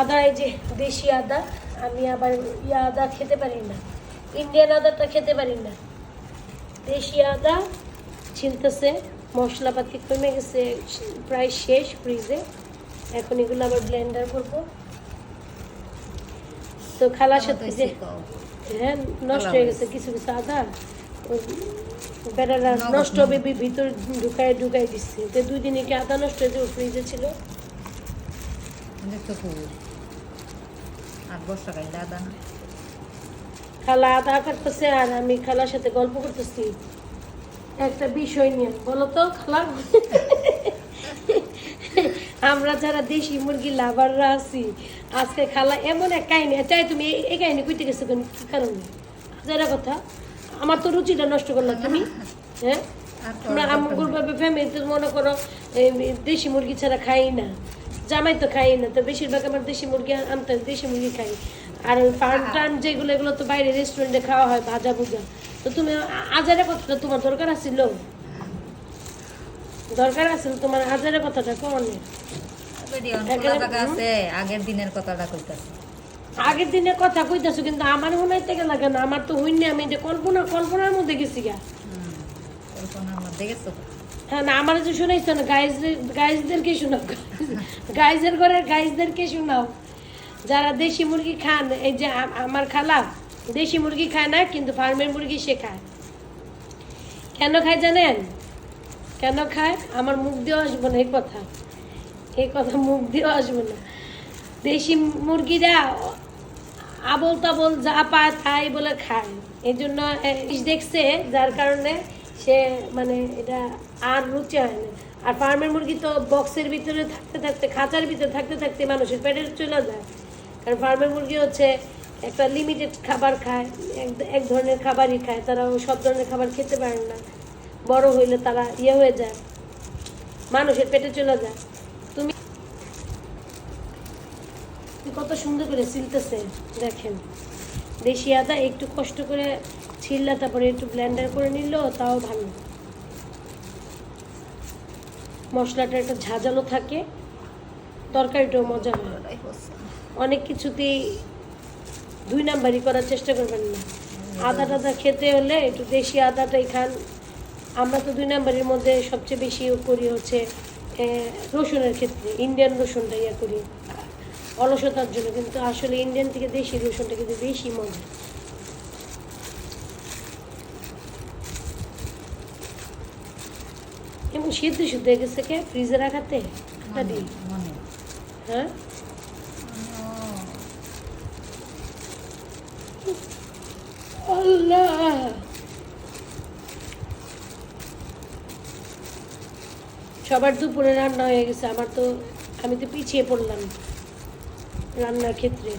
আদা এই যে দেশি আদা আমি আবার ইয়া আদা খেতে পারি না। ইন্ডিয়ান আদাটা খেতে পারি না। দেশি আদা ছিলতেছে মশলাপাতি কমে গেছে প্রায় শেষ ফ্রিজে এখন এগুলো আবার ব্লেন্ডার করব। তো খালার সাথে যে হ্যাঁ নষ্ট হয়ে গেছে কিছু কিছু আদা। বেড়ারা নষ্ট। হবে ভিতর ঢুকায় ঢুকাই দিচ্ছে। তো দুই দিনে কি আদা নষ্ট হয়েছে ফ্রিজে ছিল। আদা না খালা আদা কাটতেছে আর আমি খালার সাথে গল্প করতেছি। একটা বিষয় নিয়ে বলো তো খালা? আমরা যারা দেশি মুরগি লাভাররা আছি আজকে খালা এমন এক কাহিনী চাই তুমি এই- কাহিনী কইতে গেছো কেন? কি কারণে? যারা কথা। আমার তো রুচিটা নষ্ট করল তুমি? হ্যাঁ? আর আমরা আর। ভাবে ফ্যামিলিতে মনে করো দেশি মুরগি ছাড়া খাই না। জামাই তো খাই না তো বেশিরভাগ আমার দেশি মুরগি আনতে দেশি মুরগি খাই। আর ওই ফার্ম টার্ম যেগুলো এগুলো তো বাইরে রেস্টুরেন্টে খাওয়া হয় ভাজা ভুজা। তো তুমি আ- আজারের কথাটা তোমার দরকার আছিল? দরকার আছিল তোমার আজারের কথাটা আছে আগের দিনের কথাটা কইতাছে। আগের দিনের কথা কইতাছো কিন্তু আমার শুনাইতে গেলে কেন আমার তো হইনি আমি যে কল্পনা কল্পনার মধ্যে গেছি গা। কল্পনার মধ্যে গেছো? হ্যাঁ না, আমার যে শুনাইছো না গাইজ গাইজদেরকে শোনাও। গাইজের ঘরের গাইজদেরকে শোনাও। যারা দেশি মুরগি খান, এই যে আমার খালা, দেশি মুরগি খায় না, কিন্তু ফার্মের মুরগি সে খায়। কেন খায় জানেন? কেন খায়? আমার মুখ দিয়েও আসব না, এই কথা। এই কথা মুখ দিয়েও আসব না। দেশি মুরগিরা আবল তাবল যা পায় তাই বলে খায়। এই জন্য দেখছে, যার কারণে সে মানে এটা আর রুচি হয় না। আর ফার্মের মুরগি তো বক্সের ভিতরে থাকতে থাকতে, খাঁচার ভিতরে থাকতে থাকতে মানুষের পেটে চলে যায়। কারণ ফার্মের মুরগি হচ্ছে একটা লিমিটেড খাবার খায়, এক- ধরনের খাবারই খায়। তারা সব ধরনের খাবার খেতে পারে না। বড় হইলে তারা ইয়ে হয়ে যায়, মানুষের পেটে চলে যায়। তুমি কত সুন্দর করে ছিলতেছে দেখেন। দেশি আদা একটু কষ্ট করে ছিললা তারপরে একটু ব্লেন্ডার করে নিল তাও ভালো। মশলাটা একটা ঝাঁঝালো থাকে তরকারিটাও মজা হয়। অনেক কিছুতেই দুই নাম্বারই করার চেষ্টা করবেন না। আদা টাদা খেতে হলে একটু দেশি আদাটাই খান। আমরা তো দুই নাম্বারের মধ্যে সবচেয়ে বেশি করি হচ্ছে রসুনের ক্ষেত্রে ইন্ডিয়ান রসুনটা ইয়ে করি। অলসতার জন্য কিন্তু আসলে ইন্ডিয়ান থেকে দেশি রসুনটা কিন্তু বেশি মজা। এবং সিদ্ধ শুদ্ধ হয়ে গেছে কে? ফ্রিজে রাখাতে? হ্যাঁ? আল্লাহ! সবার দুপুরে রান্না হয়ে গেছে, আমার তো, আমি তো পিছিয়ে পড়লাম রান্নার ক্ষেত্রে।